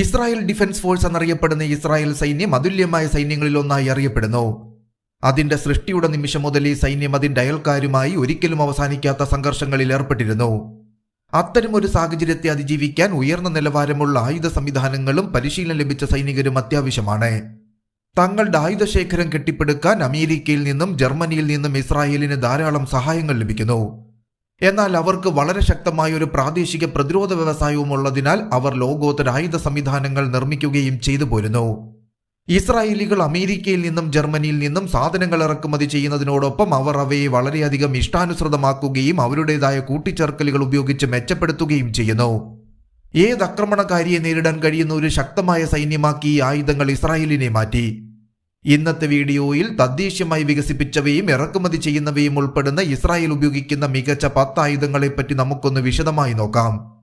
Israel defence force എന്നറിയപ്പെടുന്ന Israel സൈന്യം അതുല്യമായ സൈന്യങ്ങളിലൊന്നായി അറിയപ്പെടുന്നു. അതിന്റെ സൃഷ്ടിയുടെ നിമിഷം മുതൽ ഈ സൈന്യം അതിന്റെ അയൽക്കാരുമായി ഒരിക്കലും അവസാനിക്കാത്ത സംഘർഷങ്ങളിൽ ഏർപ്പെട്ടിരുന്നു. അത്തരമൊരു സാഹചര്യത്തെ അതിജീവിക്കാൻ ഉയർന്ന നിലവാരമുള്ള ആയുധ സംവിധാനങ്ങളും പരിശീലനം ലഭിച്ച സൈനികരും അത്യാവശ്യമാണ്. തങ്ങളുടെ ആയുധശേഖരം കെട്ടിപ്പടുക്കാൻ അമേരിക്കയിൽ നിന്നും ജർമ്മനിയിൽ നിന്നും ഇസ്രായേലിന് ധാരാളം സഹായങ്ങൾ ലഭിക്കുന്നു. എന്നാൽ അവർക്ക് വളരെ ശക്തമായ ഒരു പ്രാദേശിക പ്രതിരോധ വ്യവസായവും ഉള്ളതിനാൽ അവർ ലോകോത്തര ആയുധ സംവിധാനങ്ങൾ നിർമ്മിക്കുകയും ചെയ്തു പോരുന്നു. ഇസ്രായേലികൾ അമേരിക്കയിൽ നിന്നും ജർമ്മനിയിൽ നിന്നും സാധനങ്ങൾ ഇറക്കുമതി ചെയ്യുന്നതിനോടൊപ്പം അവർ അവയെ വളരെയധികം ഇഷ്ടാനുസൃതമാക്കുകയും അവരുടേതായ കൂട്ടിച്ചേർക്കലുകൾ ഉപയോഗിച്ച് മെച്ചപ്പെടുത്തുകയും ചെയ്യുന്നു. ഏത് ആക്രമണകാരിയെ നേരിടാൻ കഴിയുന്ന ഒരു ശക്തമായ സൈന്യമാക്കി ഈ ആയുധങ്ങൾ ഇസ്രായേലിനെ മാറ്റി. ഇന്നത്തെ വീഡിയോയിൽ തദ്ദേശീയമായി വികസിപ്പിച്ചവയും ഇറക്കുമതി ചെയ്യുന്നവയും ഉൾപ്പെടുന്ന ഇസ്രായേൽ ഉപയോഗിക്കുന്ന മികച്ച പത്ത് ആയുധങ്ങളെപ്പറ്റി നമുക്കൊന്ന് വിശദമായി നോക്കാം.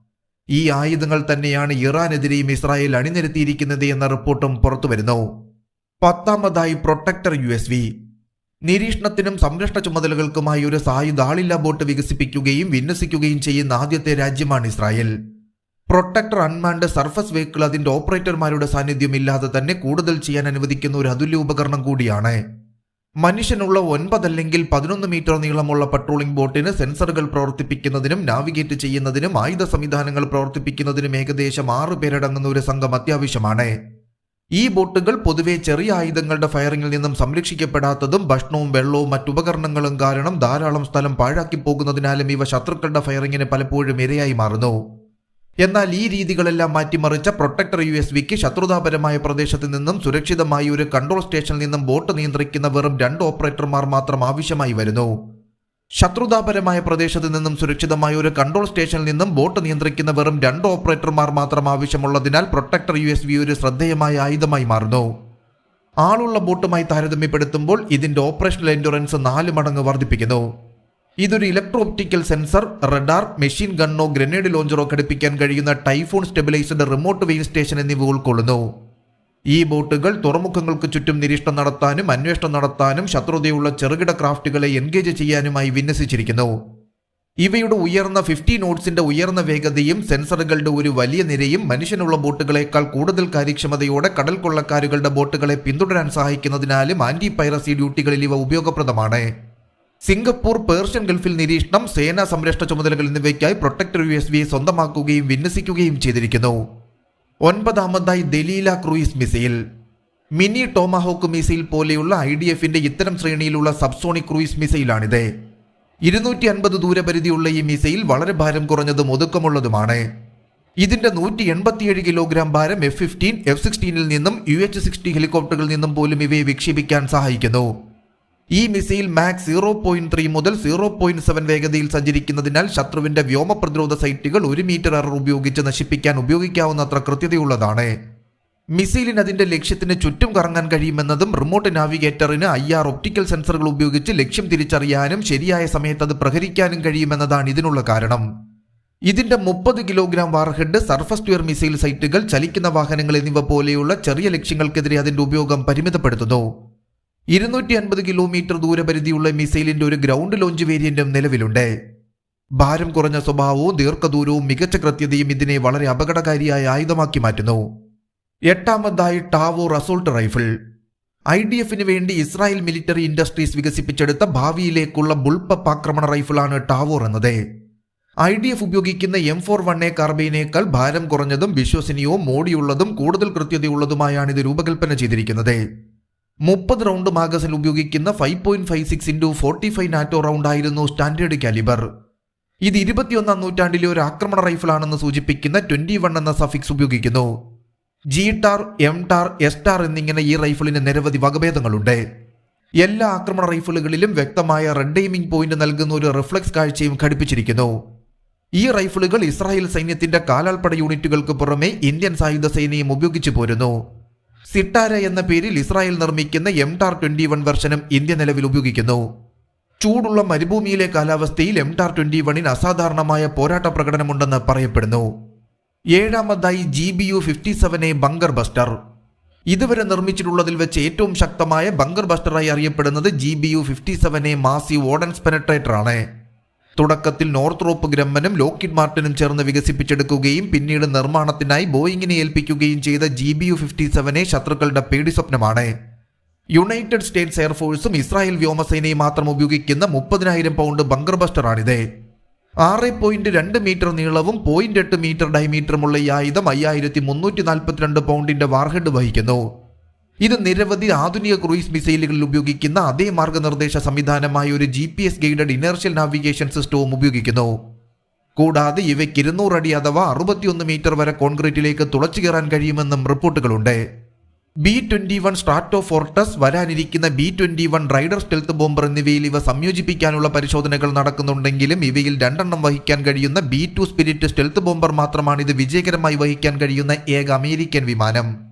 ഈ ആയുധങ്ങൾ തന്നെയാണ് ഇറാനെതിരെയും ഇസ്രായേൽ അണിനിരത്തിയിരിക്കുന്നത് എന്ന റിപ്പോർട്ടും പുറത്തുവരുന്നു. പത്താമതായി പ്രൊട്ടക്ടർ യു എസ് വി. നിരീക്ഷണത്തിനും സംരക്ഷണ ചുമതലകൾക്കുമായി ഒരു സായുധ ആളില്ലാ ബോട്ട് വികസിപ്പിക്കുകയും വിന്യസിക്കുകയും ചെയ്യുന്ന ആദ്യത്തെ രാജ്യമാണ് Israel. Protector unmanned surface vehicle അതിന്റെ ഓപ്പറേറ്റർമാരുടെ സാന്നിധ്യം ഇല്ലാതെ തന്നെ കൂടുതൽ ചെയ്യാൻ അനുവദിക്കുന്ന ഒരു അതുല്യ ഉപകരണം കൂടിയാണ്. മനുഷ്യനുള്ള ഒൻപതല്ലെങ്കിൽ പതിനൊന്ന് മീറ്റർ നീളമുള്ള പട്രോളിംഗ് ബോട്ടിന് സെൻസറുകൾ പ്രവർത്തിപ്പിക്കുന്നതിനും നാവിഗേറ്റ് ചെയ്യുന്നതിനും ആയുധ സംവിധാനങ്ങൾ പ്രവർത്തിപ്പിക്കുന്നതിനും ഏകദേശം ആറ് പേരടങ്ങുന്ന ഒരു സംഘം അത്യാവശ്യമാണ്. ഈ ബോട്ടുകൾ പൊതുവെ ചെറിയ ആയുധങ്ങളുടെ ഫയറിംഗിൽ നിന്നും സംരക്ഷിക്കപ്പെടാത്തതും ഭക്ഷണവും വെള്ളവും മറ്റുപകരണങ്ങളും കാരണം ധാരാളം സ്ഥലം പാഴാക്കി പോകുന്നതിനാലും ഇവ ശത്രുക്കളുടെ ഫയറിംഗിന് പലപ്പോഴും ഇരയായി മാറുന്നു. എന്നാൽ ഈ രീതികളെല്ലാം മാറ്റിമറിച്ച പ്രൊട്ടക്ടർ യു എസ് വിക്ക് ശത്രുതാപരമായ പ്രദേശത്ത് നിന്നും സുരക്ഷിതമായി ഒരു കൺട്രോൾ സ്റ്റേഷനിൽ നിന്നും ബോട്ട് നിയന്ത്രിക്കുന്ന വെറും രണ്ട് ഓപ്പറേറ്റർമാർ മാത്രം ആവശ്യമായി വരുന്നു. ശത്രുതാപരമായ പ്രദേശത്ത് നിന്നും സുരക്ഷിതമായ ഒരു കൺട്രോൾ സ്റ്റേഷനിൽ നിന്നും ബോട്ട് നിയന്ത്രിക്കുന്ന വെറും രണ്ട് ഓപ്പറേറ്റർമാർ മാത്രം ആവശ്യമുള്ളതിനാൽ പ്രൊട്ടക്ടർ യു എസ് വി ഒരു ശ്രദ്ധേയമായ ആയുധമായി മാറുന്നു. ആളുള്ള ബോട്ടുമായി താരതമ്യപ്പെടുത്തുമ്പോൾ ഇതിന്റെ ഓപ്പറേഷണൽ എൻഡുറൻസ് നാല് മടങ്ങ് വർദ്ധിപ്പിക്കുന്നു. ഇതൊരു electro optical sensor radar machine ഗണ്ണോ grenade ലോഞ്ചറോ ഘടിപ്പിക്കാൻ കഴിയുന്ന typhoon stabilised remote weapon station എന്നിവ ഉൾക്കൊള്ളുന്നു. ഈ ബോട്ടുകൾ തുറമുഖങ്ങൾക്ക് ചുറ്റും നിരീക്ഷണം നടത്താനും അന്വേഷണം നടത്താനും ശത്രുതയുള്ള ചെറുകിട ക്രാഫ്റ്റുകളെ എൻഗേജ് ചെയ്യാനുമായി വിന്യസിച്ചിരിക്കുന്നു. ഇവയുടെ ഉയർന്ന ഫിഫ്റ്റി നോട്ട്സിന്റെ ഉയർന്ന വേഗതയും സെൻസറുകളുടെ ഒരു വലിയ നിരയും മനുഷ്യനുള്ള ബോട്ടുകളേക്കാൾ കൂടുതൽ കാര്യക്ഷമതയോടെ കടൽ കൊള്ളക്കാരുകളുടെ ബോട്ടുകളെ പിന്തുടരാൻ സഹായിക്കുന്നതിനാലും ആന്റി പൈറസി ഡ്യൂട്ടികളിൽ ഇവ ഉപയോഗപ്രദമാണ്. സിംഗപ്പൂർ പേർഷ്യൻ ഗൾഫിൽ നിരീക്ഷണം സേനാ സംരക്ഷണ ചുമതലകൾ എന്നിവയ്ക്കായി പ്രൊട്ടക്ടർ യു എസ് വി സ്വന്തമാക്കുകയും വിന്യസിക്കുകയും ചെയ്തിരിക്കുന്നു. ഒൻപതാമതായി Delilah cruise missile. Mini Tomahawk missile പോലെയുള്ള ഐ ഡി എഫിന്റെ ഇത്തരം ശ്രേണിയിലുള്ള സബ്സോണിക് ക്രൂയിസ് മിസൈലാണിത്. ഇരുന്നൂറ്റി അൻപത് ദൂരപരിധിയുള്ള ഈ മിസൈൽ വളരെ ഭാരം കുറഞ്ഞതും ഒതുക്കമുള്ളതുമാണ്. ഇതിന്റെ നൂറ്റി എൺപത്തിയേഴ് കിലോഗ്രാം ഭാരം എഫ് ഫിഫ്റ്റീൻ എഫ് സിക്സ്റ്റീനിൽ നിന്നും യു എച്ച് സിക്സ്റ്റി ഹെലികോപ്റ്ററുകളിൽ നിന്നും പോലും ഇവയെ വിക്ഷേപിക്കാൻ സഹായിക്കുന്നു. ഈ missile Mach zero point three മുതൽ സീറോ പോയിന്റ് സെവൻ വേഗതയിൽ സഞ്ചരിക്കുന്നതിനാൽ ശത്രുവിന്റെ വ്യോമ പ്രതിരോധ സൈറ്റുകൾ ഒരു മീറ്റർ എറർ ഉപയോഗിച്ച് നശിപ്പിക്കാൻ ഉപയോഗിക്കാവുന്നത്ര കൃത്യതയുള്ളതാണ്. മിസൈലിന് അതിന്റെ ലക്ഷ്യത്തിന് ചുറ്റും കറങ്ങാൻ കഴിയുമെന്നതും റിമോട്ട് നാവിഗേറ്ററിന് ഐ ആർ ഒപ്റ്റിക്കൽ സെൻസറുകൾ ഉപയോഗിച്ച് ലക്ഷ്യം തിരിച്ചറിയാനും ശരിയായ സമയത്ത് അത് പ്രഹരിക്കാനും കഴിയുമെന്നതാണ് ഇതിനുള്ള കാരണം. ഇതിന്റെ മുപ്പത് kilogram warhead surface to air missile സൈറ്റുകൾ ചലിക്കുന്ന വാഹനങ്ങൾ എന്നിവ പോലെയുള്ള ചെറിയ ലക്ഷ്യങ്ങൾക്കെതിരെ അതിന്റെ ഉപയോഗം പരിമിതപ്പെടുത്തുന്നു. ഇരുന്നൂറ്റി അൻപത് കിലോമീറ്റർ ദൂരപരിധിയുള്ള മിസൈലിന്റെ ഒരു ഗ്രൗണ്ട് ലോഞ്ച് വേരിയന്റും നിലവിലുണ്ട്. ഭാരം കുറഞ്ഞ സ്വഭാവവും ദീർഘദൂരവും മികച്ച കൃത്യതയും ഇതിനെ വളരെ അപകടകാരിയായ ആയുധമാക്കി മാറ്റുന്നു. എട്ടാമതായി Tavor assault rifle. I D എഫിന് വേണ്ടി ഇസ്രായേൽ മിലിറ്ററി ഇൻഡസ്ട്രീസ് വികസിപ്പിച്ചെടുത്ത ഭാവിയിലേക്കുള്ള ബുൾപ്പപ്പ് ആക്രമണ റൈഫിളാണ് ടാവോർ എന്നത്. ഐ ഡി എഫ് ഉപയോഗിക്കുന്ന എം ഫോർ വൺ എ കാർബൈനേക്കാൾ ഭാരം കുറഞ്ഞതും വിശ്വസനീയവും മോടിയുള്ളതും കൂടുതൽ കൃത്യതയുള്ളതുമായാണ് ഇത് രൂപകൽപ്പന ചെയ്തിരിക്കുന്നത്. മുപ്പത് റൗണ്ട് മാഗസിൻ ഉപയോഗിക്കുന്ന five point five six into forty five NATO round ആയിരുന്നു സ്റ്റാൻഡേർഡ് കാലിബർ. ഇത് ഇരുപത്തിയൊന്നാം നൂറ്റാണ്ടിലെ ഒരു ആക്രമണ റൈഫിളാണെന്ന് സൂചിപ്പിക്കുന്ന ട്വന്റി വൺ എന്ന സഫിക്സ് ഉപയോഗിക്കുന്നു. G TAR M TAR S TAR എന്നിങ്ങനെ ഈ റൈഫിളിന് നിരവധി വകഭേദങ്ങളുണ്ട്. എല്ലാ ആക്രമണ റൈഫിളുകളിലും വ്യക്തമായ റെഡ് എയിമിംഗ് പോയിന്റ് നൽകുന്ന ഒരു റിഫ്ലക്സ് കാഴ്ചയും ഘടിപ്പിച്ചിരിക്കുന്നു. ഈ റൈഫിളുകൾ ഇസ്രായേൽ സൈന്യത്തിന്റെ കാലാൾപ്പട യൂണിറ്റുകൾക്ക് പുറമെ ഇന്ത്യൻ സായുധ സേനയും ഉപയോഗിച്ചു പോരുന്നു. സിട്ടാര എന്ന പേരിൽ ഇസ്രായേൽ നിർമ്മിക്കുന്ന എം ടാർ ട്വന്റി വൺ വെർഷനും ഇന്ത്യ നിലവിൽ ഉപയോഗിക്കുന്നു. ചൂടുള്ള മരുഭൂമിയിലെ കാലാവസ്ഥയിൽ എം ടാർ ട്വന്റി വണ്ണിന് അസാധാരണമായ പോരാട്ട പ്രകടനമുണ്ടെന്ന് പറയപ്പെടുന്നു. ഏഴാമതായി G B U fifty seven A bunker buster ഇതുവരെ നിർമ്മിച്ചിട്ടുള്ളതിൽ വെച്ച് ഏറ്റവും ശക്തമായ ബങ്കർ ബസ്റ്ററായി അറിയപ്പെടുന്നത് G B U fifty seven A massive ordnance penetrator ആണ്. തുടക്കത്തിൽ നോർത്ത്രോപ്പ് ഗ്രമ്മനും ലോക്കിഡ് മാർട്ടിനും ചേർന്ന് വികസിപ്പിച്ചെടുക്കുകയും പിന്നീട് നിർമ്മാണത്തിനായി ബോയിങ്ങിനെ ഏൽപ്പിക്കുകയും ചെയ്ത ജി ബി യു ഫിഫ്റ്റി സെവനെ ശത്രുക്കളുടെ പേടി സ്വപ്നമാണ്. യുണൈറ്റഡ് സ്റ്റേറ്റ്സ് എയർഫോഴ്സും ഇസ്രായേൽ വ്യോമസേനയും മാത്രം ഉപയോഗിക്കുന്ന മുപ്പതിനായിരം പൗണ്ട് ബങ്കർ ബസ്റ്ററാണിത്. ആറ് പോയിന്റ് രണ്ട് മീറ്റർ നീളവും പോയിന്റ് എട്ട് മീറ്റർ ഡയമീറ്ററുമുള്ള ഈ ആയുധം അയ്യായിരത്തി മുന്നൂറ്റി നാൽപ്പത്തിരണ്ട് പൗണ്ടിന്റെ വാർഹെഡ് വഹിക്കുന്നു. ഇത് നിരവധി ആധുനിക ക്രൂയിസ് മിസൈലുകളിൽ ഉപയോഗിക്കുന്ന അതേ മാർഗനിർദ്ദേശ സംവിധാനമായ ഒരു G P S guided inertial navigation സിസ്റ്റവും ഉപയോഗിക്കുന്നു. കൂടാതെ ഇവയ്ക്ക് ഇരുന്നൂറ് അടി അഥവാ അറുപത്തിയൊന്ന് മീറ്റർ വരെ കോൺക്രീറ്റിലേക്ക് തുളച്ചു കയറാൻ കഴിയുമെന്നും റിപ്പോർട്ടുകളുണ്ട്. ബി ട്വന്റി വൺ സ്ട്രാറ്റോ ഫോർട്ടസ് വരാനിരിക്കുന്ന B twenty one Raider stealth bomber എന്നിവയിൽ ഇവ സംയോജിപ്പിക്കാനുള്ള പരിശോധനകൾ നടക്കുന്നുണ്ടെങ്കിലും ഇവയിൽ രണ്ടെണ്ണം വഹിക്കാൻ കഴിയുന്ന B two Spirit stealth bomber മാത്രമാണ് ഇത് വിജയകരമായി വഹിക്കാൻ കഴിയുന്ന ഏക അമേരിക്കൻ വിമാനം.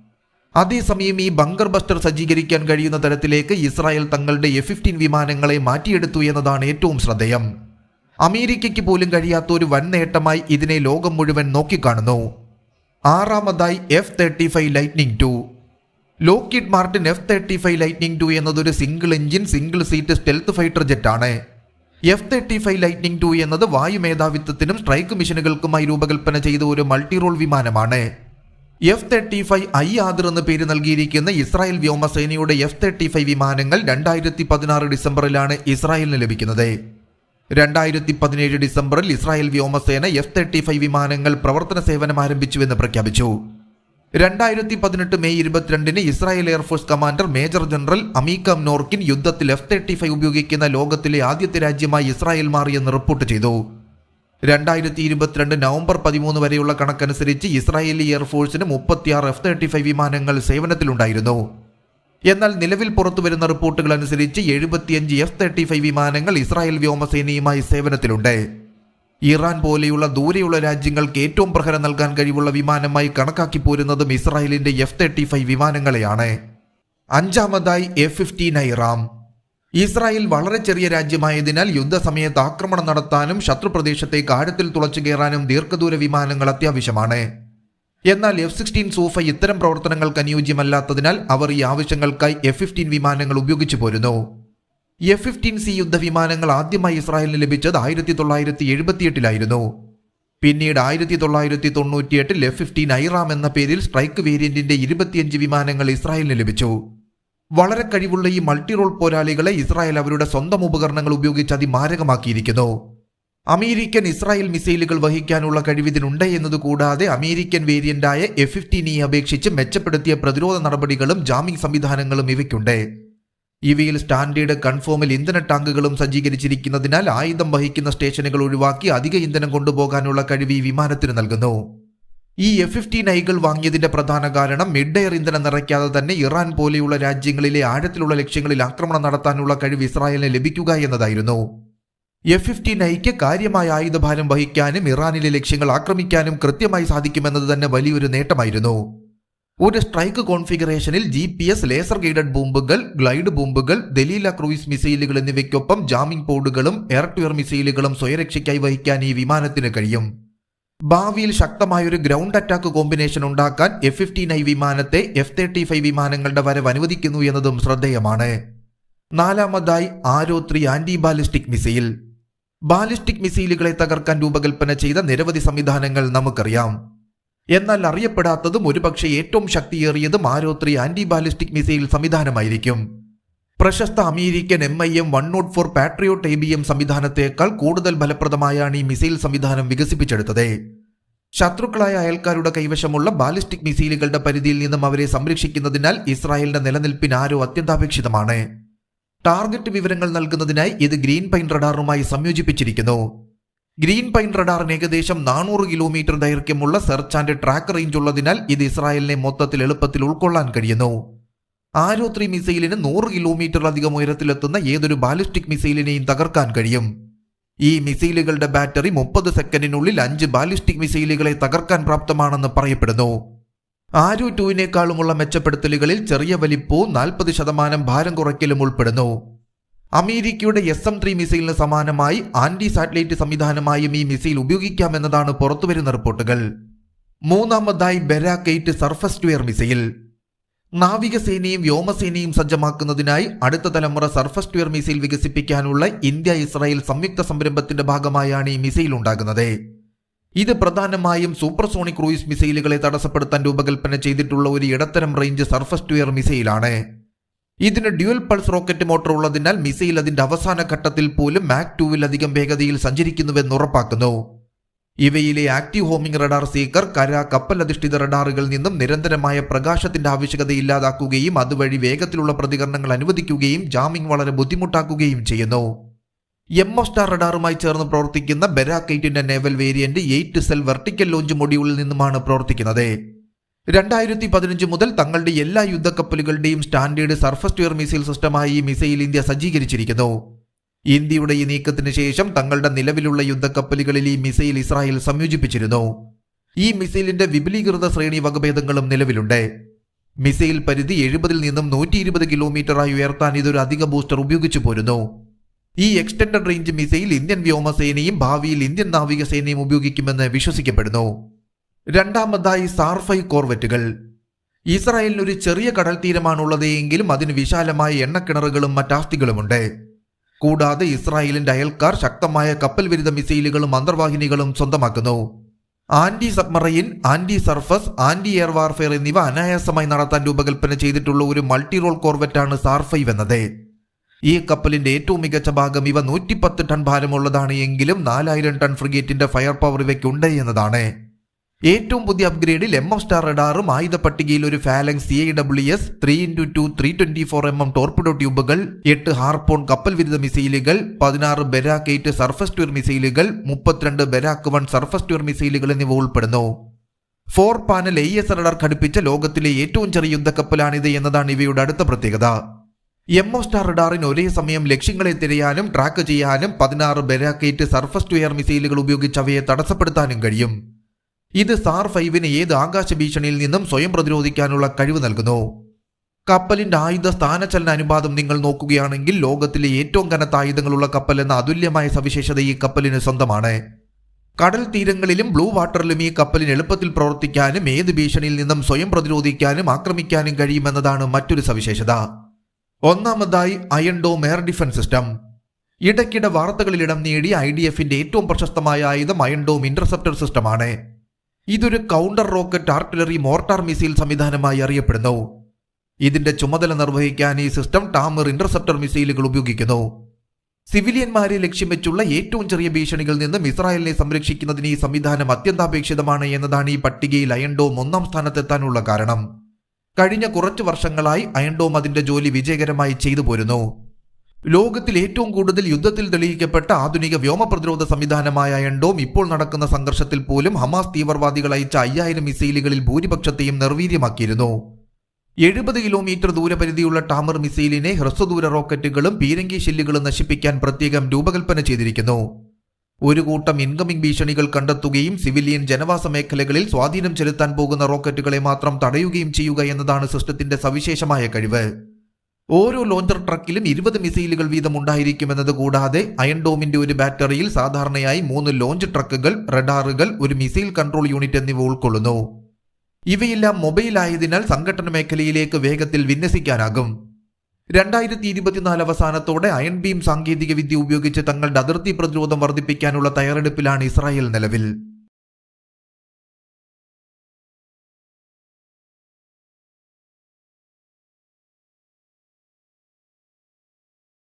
അതേസമയം ഈ ബങ്കർ ബസ്റ്റർ സജ്ജീകരിക്കാൻ കഴിയുന്ന തരത്തിലേക്ക് ഇസ്രായേൽ തങ്ങളുടെ എഫ് ഫിഫ്റ്റീൻ വിമാനങ്ങളെ മാറ്റിയെടുത്തു എന്നതാണ് ഏറ്റവും ശ്രദ്ധേയം. അമേരിക്കയ്ക്ക് പോലും കഴിയാത്ത ഒരു വൻ നേട്ടമായി ഇതിനെ ലോകം മുഴുവൻ നോക്കിക്കാണുന്നു. ആറാമതായി F thirty five Lightning two Lockheed Martin F thirty five Lightning two എന്നതൊരു single engine single seat stealth fighter ജെറ്റാണ് F thirty five Lightning two എന്നത് വായു മേധാവിത്വത്തിനും സ്ട്രൈക്ക് മിഷനുകൾക്കുമായി രൂപകൽപ്പന ചെയ്ത ഒരു മൾട്ടി റോൾ വിമാനമാണ്. F thirty five I Adir എന്ന പേര് നൽകിയിരിക്കുന്ന ഇസ്രായേൽ വ്യോമസേനയുടെ എഫ് തേർട്ടി ഫൈവ് വിമാനങ്ങൾ രണ്ടായിരത്തി പതിനാറ് ഡിസംബറിലാണ് ഇസ്രായേലിന് ലഭിക്കുന്നത്. രണ്ടായിരത്തി പതിനേഴ് ഡിസംബറിൽ ഇസ്രായേൽ വ്യോമസേന എഫ് തേർട്ടി ഫൈവ് വിമാനങ്ങൾ പ്രവർത്തന സേവനം ആരംഭിച്ചുവെന്ന് പ്രഖ്യാപിച്ചു. രണ്ടായിരത്തി പതിനെട്ട് മെയ് ഇരുപത്തിരണ്ടിന് Israel air force commander major general Amikam Norkin യുദ്ധത്തിൽ എഫ് തേർട്ടി ഫൈവ് ഉപയോഗിക്കുന്ന ലോകത്തിലെ ആദ്യത്തെ രാജ്യമായി ഇസ്രായേൽ മാറിയെന്ന് റിപ്പോർട്ട് ചെയ്തു. രണ്ടായിരത്തി ഇരുപത്തിരണ്ട് നവംബർ പതിമൂന്ന് വരെയുള്ള കണക്കനുസരിച്ച് ഇസ്രായേലി എയർഫോഴ്സിന് മുപ്പത്തിയാറ് എഫ് തേർട്ടി ഫൈവ് വിമാനങ്ങൾ സേവനത്തിലുണ്ടായിരുന്നു. എന്നാൽ നിലവിൽ പുറത്തുവരുന്ന റിപ്പോർട്ടുകൾ അനുസരിച്ച് എഴുപത്തിയഞ്ച് എഫ് തേർട്ടി ഫൈവ് വിമാനങ്ങൾ ഇസ്രായേൽ വ്യോമസേനയുമായി സേവനത്തിലുണ്ട്. ഇറാൻ പോലെയുള്ള ദൂരെയുള്ള രാജ്യങ്ങൾക്ക് ഏറ്റവും പ്രഹരം നൽകാൻ കഴിവുള്ള വിമാനമായി കണക്കാക്കി പോരുന്നതും ഇസ്രായേലിന്റെ എഫ് തേർട്ടി ഫൈവ് വിമാനങ്ങളെയാണ്. അഞ്ചാമതായി എഫ് ഫിഫ്റ്റീൻ ഐറാം ഇസ്രായേൽ വളരെ ചെറിയ രാജ്യമായതിനാൽ യുദ്ധസമയത്ത് ആക്രമണം നടത്താനും ശത്രുപ്രദേശത്തേക്ക് ആഴത്തിൽ തുളച്ചു കയറാനും ദീർഘദൂര വിമാനങ്ങൾ അത്യാവശ്യമാണ്. എന്നാൽ എഫ് സിക്സ്റ്റീൻ സൂഫ ഇത്തരം പ്രവർത്തനങ്ങൾക്ക് അനുയോജ്യമല്ലാത്തതിനാൽ അവർ ഈ ആവശ്യങ്ങൾക്കായി എഫ് ഫിഫ്റ്റീൻ വിമാനങ്ങൾ ഉപയോഗിച്ചു പോരുന്നു. എഫ് ഫിഫ്റ്റീൻ സി യുദ്ധവിമാനങ്ങൾ ആദ്യമായി ഇസ്രായേലിന് ലഭിച്ചത് ആയിരത്തി തൊള്ളായിരത്തി എഴുപത്തിയെട്ടിലായിരുന്നു പിന്നീട് ആയിരത്തി തൊള്ളായിരത്തി തൊണ്ണൂറ്റിയെട്ടിൽ എഫ് ഫിഫ്റ്റീൻ ഐറാം എന്ന പേരിൽ സ്ട്രൈക്ക് വേരിയന്റിന്റെ ഇരുപത്തിയഞ്ച് വിമാനങ്ങൾ ഇസ്രായേലിന് ലഭിച്ചു. വളരെ കഴിവുള്ള ഈ മൾട്ടി റോൾ പോരാളികളെ ഇസ്രായേൽ അവരുടെ സ്വന്തം ഉപകരണങ്ങൾ ഉപയോഗിച്ച് അതിമാരകമാക്കിയിരിക്കുന്നു. അമേരിക്കൻ ഇസ്രായേൽ മിസൈലുകൾ വഹിക്കാനുള്ള കഴിവിതിനുണ്ട് എന്നതുകൂടാതെ അമേരിക്കൻ വേരിയന്റായ എഫ് ഫിഫ്റ്റീനെ അപേക്ഷിച്ച് മെച്ചപ്പെടുത്തിയ പ്രതിരോധ നടപടികളും ജാമിംഗ് സംവിധാനങ്ങളും ഇവയ്ക്കുണ്ട്. ഇവയിൽ സ്റ്റാൻഡേർഡ് കൺഫോമിൽ ഇന്ധന ടാങ്കുകളും സജ്ജീകരിച്ചിരിക്കുന്നതിനാൽ ആയുധം വഹിക്കുന്ന സ്റ്റേഷനുകൾ ഒഴിവാക്കി അധിക ഇന്ധനം കൊണ്ടുപോകാനുള്ള കഴിവ് ഈ വിമാനത്തിന് നൽകുന്നു. ഈ എഫ് ഫിഫ്റ്റീൻ ഐകൾ വാങ്ങിയതിന്റെ പ്രധാന കാരണം മിഡ് എയർ ഇന്ധനം നിറയ്ക്കാതെ തന്നെ ഇറാൻ പോലെയുള്ള രാജ്യങ്ങളിലെ ആഴത്തിലുള്ള ലക്ഷ്യങ്ങളിൽ ആക്രമണം നടത്താനുള്ള കഴിവ് ഇസ്രായേലിന് ലഭിക്കുക എന്നതായിരുന്നു. എഫ് ഫിഫ്റ്റീൻ ഐക്ക് കാര്യമായ ആയുധഭാരം വഹിക്കാനും ഇറാനിലെ ലക്ഷ്യങ്ങൾ ആക്രമിക്കാനും കൃത്യമായി സാധിക്കുമെന്നത് തന്നെ വലിയൊരു നേട്ടമായിരുന്നു. ഒരു strike കോൺഫിഗറേഷനിൽ G P S laser guided ബോംബുകൾ ഗ്ലൈഡ് ബോംബുകൾ ദലീല ക്രൂയിസ് മിസൈലുകൾ എന്നിവയ്ക്കൊപ്പം ജാമിംഗ് പോഡുകളും എയർ ടു എയർ മിസൈലുകളും സ്വയരക്ഷയ്ക്കായി വഹിക്കാൻ ഈ വിമാനത്തിന് കഴിയും. ഭാവിയിൽ ശക്തമായ ഒരു ഗ്രൗണ്ട് അറ്റാക്ക് കോമ്പിനേഷൻ ഉണ്ടാക്കാൻ എഫ് ഫിഫ്റ്റീൻ ഐ വിമാനത്തെ എഫ് തേർട്ടി ഫൈവ് വിമാനങ്ങളുടെ വരവ് അനുവദിക്കുന്നു എന്നതും ശ്രദ്ധേയമാണ്. നാലാമതായി Arrow three anti ballistic missile ballistic മിസൈലുകളെ തകർക്കാൻ രൂപകൽപ്പന ചെയ്ത നിരവധി സംവിധാനങ്ങൾ നമുക്കറിയാം. എന്നാൽ അറിയപ്പെടാത്തതും ഒരുപക്ഷെ ഏറ്റവും ശക്തിയേറിയതും Arrow three anti ballistic missile സംവിധാനമായിരിക്കും. പ്രശസ്ത American M I M one nought four Patriot A B M സംവിധാനത്തേക്കാൾ കൂടുതൽ ഫലപ്രദമായാണ് ഈ മിസൈൽ സംവിധാനം വികസിപ്പിച്ചെടുത്തത്. ശത്രുക്കളായ അയൽക്കാരുടെ കൈവശമുള്ള ബാലിസ്റ്റിക് മിസൈലുകളുടെ പരിധിയിൽ നിന്നും അവരെ സംരക്ഷിക്കുന്നതിനാൽ ഇസ്രായേലിന്റെ നിലനിൽപ്പിന് ആരോ അത്യന്താപേക്ഷിതമാണ്. ടാർഗറ്റ് വിവരങ്ങൾ നൽകുന്നതിനായി ഇത് ഗ്രീൻ പൈൻ റഡാറുമായി സംയോജിപ്പിച്ചിരിക്കുന്നു. ഗ്രീൻ പൈൻ റഡാറിന് ഏകദേശം നാനൂറ് കിലോമീറ്റർ ദൈർഘ്യമുള്ള സെർച്ച് ആൻഡ് ട്രാക്ക് റേഞ്ച് ഉള്ളതിനാൽ ഇത് ഇസ്രായേലിനെ മൊത്തത്തിൽ എളുപ്പത്തിൽ ഉൾക്കൊള്ളാൻ കഴിയുന്നു. ആരോ ത്രീ മിസൈലിന് നൂറ് കിലോമീറ്ററിലധികം ഉയരത്തിലെത്തുന്ന ഏതൊരു ബാലിസ്റ്റിക് മിസൈലിനെയും തകർക്കാൻ കഴിയും. ഈ മിസൈലുകളുടെ ബാറ്ററി മുപ്പത് സെക്കൻഡിനുള്ളിൽ അഞ്ച് ബാലിസ്റ്റിക് മിസൈലുകളെ തകർക്കാൻ പ്രാപ്തമാണെന്ന് പറയപ്പെടുന്നു. ആരോ ടുവിനേക്കാളുമുള്ള മെച്ചപ്പെടുത്തലുകളിൽ ചെറിയ വലിപ്പവും നാൽപ്പത് ശതമാനം ഭാരം കുറയ്ക്കലും ഉൾപ്പെടുന്നു. അമേരിക്കയുടെ എസ് എം ത്രീ മിസൈലിന് സമാനമായി ആന്റി സാറ്റലൈറ്റ് സംവിധാനമായും ഈ മിസൈൽ ഉപയോഗിക്കാമെന്നതാണ് പുറത്തുവരുന്ന റിപ്പോർട്ടുകൾ. മൂന്നാമതായി Barak eight surface to missile. നാവികസേനയും വ്യോമസേനയും സജ്ജമാക്കുന്നതിനായി അടുത്ത തലമുറ സർഫസ് ട്വയർ മിസൈൽ വികസിപ്പിക്കാനുള്ള ഇന്ത്യ ഇസ്രായേൽ സംയുക്ത സംരംഭത്തിന്റെ ഭാഗമായാണ് ഈ മിസൈൽ ഉണ്ടാകുന്നത്. ഇത് പ്രധാനമായും സൂപ്പർസോണിക് ക്രൂയിസ് മിസൈലുകളെ തടസ്സപ്പെടുത്താൻ രൂപകൽപ്പന ചെയ്തിട്ടുള്ള ഒരു ഇടത്തരം റേഞ്ച് സർഫസ് ട്വയർ മിസൈലാണ്. ഇതിന് ഡ്യുവൽ പൾസ് റോക്കറ്റ് മോട്ടോർ ഉള്ളതിനാൽ മിസൈൽ അതിന്റെ അവസാന ഘട്ടത്തിൽ പോലും മാക് ടൂവിലധികം വേഗതയിൽ സഞ്ചരിക്കുന്നുവെന്ന് ഉറപ്പാക്കുന്നു. ഇവയിലെ ആക്റ്റീവ് ഹോമിംഗ് റഡാർ സീക്കർ കര കപ്പൽ അധിഷ്ഠിത റഡാറുകളിൽ നിന്നും നിരന്തരമായ പ്രകാശത്തിന്റെ ആവശ്യകത ഇല്ലാതാക്കുകയും അതുവഴി വേഗത്തിലുള്ള പ്രതികരണങ്ങൾ അനുവദിക്കുകയും ജാമിംഗ് വളരെ ബുദ്ധിമുട്ടാക്കുകയും ചെയ്യുന്നു. എം ഒ സ്റ്റാർ റഡാറുമായി ചേർന്ന് പ്രവർത്തിക്കുന്ന ബെരാക്കൈറ്റിന്റെ naval variant eight cell vertical launch മൊഡ്യൂളിൽ നിന്നുമാണ് പ്രവർത്തിക്കുന്നത്. രണ്ടായിരത്തി പതിനഞ്ച് മുതൽ തങ്ങളുടെ എല്ലാ യുദ്ധക്കപ്പലുകളുടെയും സ്റ്റാൻഡേർഡ് സർഫസ് മിസൈൽ സിസ്റ്റമായി ഈ മിസൈൽ ഇന്ത്യ സജ്ജീകരിച്ചിരിക്കുന്നു. ഇന്ത്യയുടെ ഈ നീക്കത്തിന് ശേഷം തങ്ങളുടെ നിലവിലുള്ള യുദ്ധക്കപ്പലുകളിൽ ഈ മിസൈൽ ഇസ്രായേൽ സംയോജിപ്പിച്ചിരുന്നു. ഈ മിസൈലിന്റെ വിപുലീകൃത ശ്രേണി വകഭേദങ്ങളും നിലവിലുണ്ട്. മിസൈൽ പരിധി എഴുപതിൽ നിന്നും നൂറ്റി ഇരുപത് കിലോമീറ്ററായി ഉയർത്താൻ ഇതൊരു അധിക ബൂസ്റ്റർ ഉപയോഗിച്ചു പോരുന്നു. ഈ എക്സ്റ്റൻഡഡ് റേഞ്ച് മിസൈൽ ഇന്ത്യൻ വ്യോമസേനയും ഭാവിയിൽ ഇന്ത്യൻ നാവികസേനയും ഉപയോഗിക്കുമെന്ന് വിശ്വസിക്കപ്പെടുന്നു. രണ്ടാമതായി സാർഫൈ കോർവെറ്റുകൾ. ഇസ്രായേലിന് ഒരു ചെറിയ കടൽ തീരമാണുള്ളത് എങ്കിലും അതിന് വിശാലമായ എണ്ണക്കിണറുകളും മറ്റാസ്തികളുമുണ്ട്. കൂടാതെ ഇസ്രായേലിന്റെ അയൽക്കാർ ശക്തമായ കപ്പൽ വിരുദ്ധ മിസൈലുകളും അന്തർവാഹിനികളും സ്വന്തമാക്കുന്നു. Anti submarine anti surface anti air warfare എന്നിവ അനായാസമായി നടത്താൻ രൂപകൽപ്പന ചെയ്തിട്ടുള്ള ഒരു മൾട്ടി റോൾ കോർവെറ്റാണ് സാർഫൈവ് എന്നത്. ഈ കപ്പലിന്റെ ഏറ്റവും മികച്ച ഭാഗം ഇവ നൂറ്റിപ്പത്ത് ടൺ ഭാരമുള്ളതാണ് എങ്കിലും നാലായിരം ടൺ ഫ്രിഗേറ്റിന്റെ ഫയർ പവർ ഇവയ്ക്കുണ്ട് എന്നതാണ്. ഏറ്റവും പുതിയ അപ്ഗ്രേഡിൽ എം എഫ് സ്റ്റാർ റഡാറും ആയുധ പട്ടികയിൽ ഒരു Phalanx C I W S three into two three twenty four M M torpedo ട്യൂബുകൾ എട്ട് ഹാർപോൺ കപ്പൽ വിരുദ്ധ മിസൈലുകൾ പതിനാറ് ബെരാക്ക് എയ്റ്റ് സർഫസ് ട്യൂർ മിസൈലുകൾ മുപ്പത്തിരണ്ട് ബെരാക്ക് വൺ സർഫസ് ട്യൂർ മിസൈലുകൾ എന്നിവ ഉൾപ്പെടുന്നു. Four panel A S radar ഘടിപ്പിച്ച ലോകത്തിലെ ഏറ്റവും ചെറിയ യുദ്ധക്കപ്പലാണിത് എന്നതാണ് ഇവയുടെ അടുത്ത പ്രത്യേകത. എം ഒ സ്റ്റാർ റഡാറിന് ഒരേ സമയം ലക്ഷ്യങ്ങളെ തിരയാനും ട്രാക്ക് ചെയ്യാനും പതിനാറ് ബെരാക്കേറ്റ് സർഫസ് ടു എയർ മിസൈലുകൾ ഉപയോഗിച്ച് അവയെ തടസ്സപ്പെടുത്താനും കഴിയും. ഇത് സാർ ഫൈവിന് ഏത് ആകാശ ഭീഷണിയിൽ നിന്നും സ്വയം പ്രതിരോധിക്കാനുള്ള കഴിവ് നൽകുന്നു? കപ്പലിന്റെ ആയുധ സ്ഥാനചലന അനുപാതം നിങ്ങൾ നോക്കുകയാണെങ്കിൽ ലോകത്തിലെ ഏറ്റവും കനത്ത ആയുധങ്ങളുള്ള കപ്പൽ എന്ന അതുല്യമായ സവിശേഷത ഈ കപ്പലിന് സ്വന്തമാണ്. കടൽ തീരങ്ങളിലും ബ്ലൂ വാട്ടറിലും ഈ കപ്പലിന് എളുപ്പത്തിൽ പ്രവർത്തിക്കാനും ഏത് ഭീഷണിയിൽ നിന്നും സ്വയം പ്രതിരോധിക്കാനും ആക്രമിക്കാനും കഴിയുമെന്നതാണ് മറ്റൊരു സവിശേഷത. ഒന്നാമതായി അയൺഡോം എയർ ഡിഫൻസ് സിസ്റ്റം ഇടയ്ക്കിടെ വാർത്തകളിൽ ഇടം നേടിയ ഐ ഡി എഫിന്റെ ഏറ്റവും പ്രശസ്തമായ ആയുധം അയൺഡോം ഇന്റർസെപ്റ്റർ സിസ്റ്റമാണ് ഇതൊരു counter rocket artillery mortar missile സംവിധാനമായി അറിയപ്പെടുന്നു. ഇതിന്റെ ചുമതല നിർവഹിക്കാൻ ഈ സിസ്റ്റം ടാമർ ഇന്റർസെപ്റ്റർ മിസൈലുകൾ ഉപയോഗിക്കുന്നു. സിവിലിയന്മാരെ ലക്ഷ്യം വെച്ചുള്ള ഏറ്റവും ചെറിയ ഭീഷണികളിൽ നിന്നും ഇസ്രായേലിനെ സംരക്ഷിക്കുന്നതിന് ഈ സംവിധാനം അത്യന്താപേക്ഷിതമാണ് എന്നതാണ് ഈ പട്ടികയിൽ അയൺഡോം ഒന്നാം സ്ഥാനത്തെത്താനുള്ള കാരണം. കഴിഞ്ഞ കുറച്ചു വർഷങ്ങളായി അയൺഡോം അതിന്റെ ജോലി വിജയകരമായി ചെയ്തു പോരുന്നു. ലോകത്തിൽ ഏറ്റവും കൂടുതൽ യുദ്ധത്തിൽ തെളിയിക്കപ്പെട്ട ആധുനിക വ്യോമ പ്രതിരോധ സംവിധാനമായ എൻഡോം ഇപ്പോൾ നടക്കുന്ന സംഘർഷത്തിൽ പോലും ഹമാസ് തീവ്രവാദികൾ അയച്ച അയ്യായിരം മിസൈലുകളിൽ ഭൂരിപക്ഷത്തെയും നിർവീര്യമാക്കിയിരുന്നു. എഴുപത് കിലോമീറ്റർ ദൂരപരിധിയുള്ള ടാമർ മിസൈലിനെ ഹ്രസ്വദൂര റോക്കറ്റുകളും പീരങ്കി ഷെല്ലുകളും നശിപ്പിക്കാൻ പ്രത്യേകം രൂപകൽപ്പന ചെയ്തിരിക്കുന്നു. ഒരു കൂട്ടം ഇൻകമിംഗ് ഭീഷണികൾ കണ്ടെത്തുകയും സിവിലിയൻ ജനവാസ മേഖലകളിൽ സ്വാധീനം ചെലുത്താൻ പോകുന്ന റോക്കറ്റുകളെ മാത്രം തടയുകയും ചെയ്യുക എന്നതാണ് സിസ്റ്റത്തിന്റെ സവിശേഷമായ കഴിവ്. ഓരോ ലോഞ്ചർ ട്രക്കിലും ഇരുപത് മിസൈലുകൾ വീതം ഉണ്ടായിരിക്കുമെന്നത് കൂടാതെ അയൺഡോമിന്റെ ഒരു ബാറ്ററിയിൽ സാധാരണയായി മൂന്ന് ലോഞ്ച് ട്രക്കുകൾ റഡാറുകൾ ഒരു മിസൈൽ കൺട്രോൾ യൂണിറ്റ് എന്നിവ ഉൾക്കൊള്ളുന്നു. ഇവയെല്ലാം മൊബൈൽ ആയതിനാൽ സംഘടന മേഖലയിലേക്ക് വേഗത്തിൽ വിന്യസിക്കാനാകും. രണ്ടായിരത്തി ഇരുപത്തിനാല് അവസാനത്തോടെ അയൺ ബീം സാങ്കേതികവിദ്യ ഉപയോഗിച്ച് തങ്ങളുടെ അതിർത്തി പ്രതിരോധം വർദ്ധിപ്പിക്കാനുള്ള തയ്യാറെടുപ്പിലാണ് ഇസ്രായേൽ നിലവിൽ.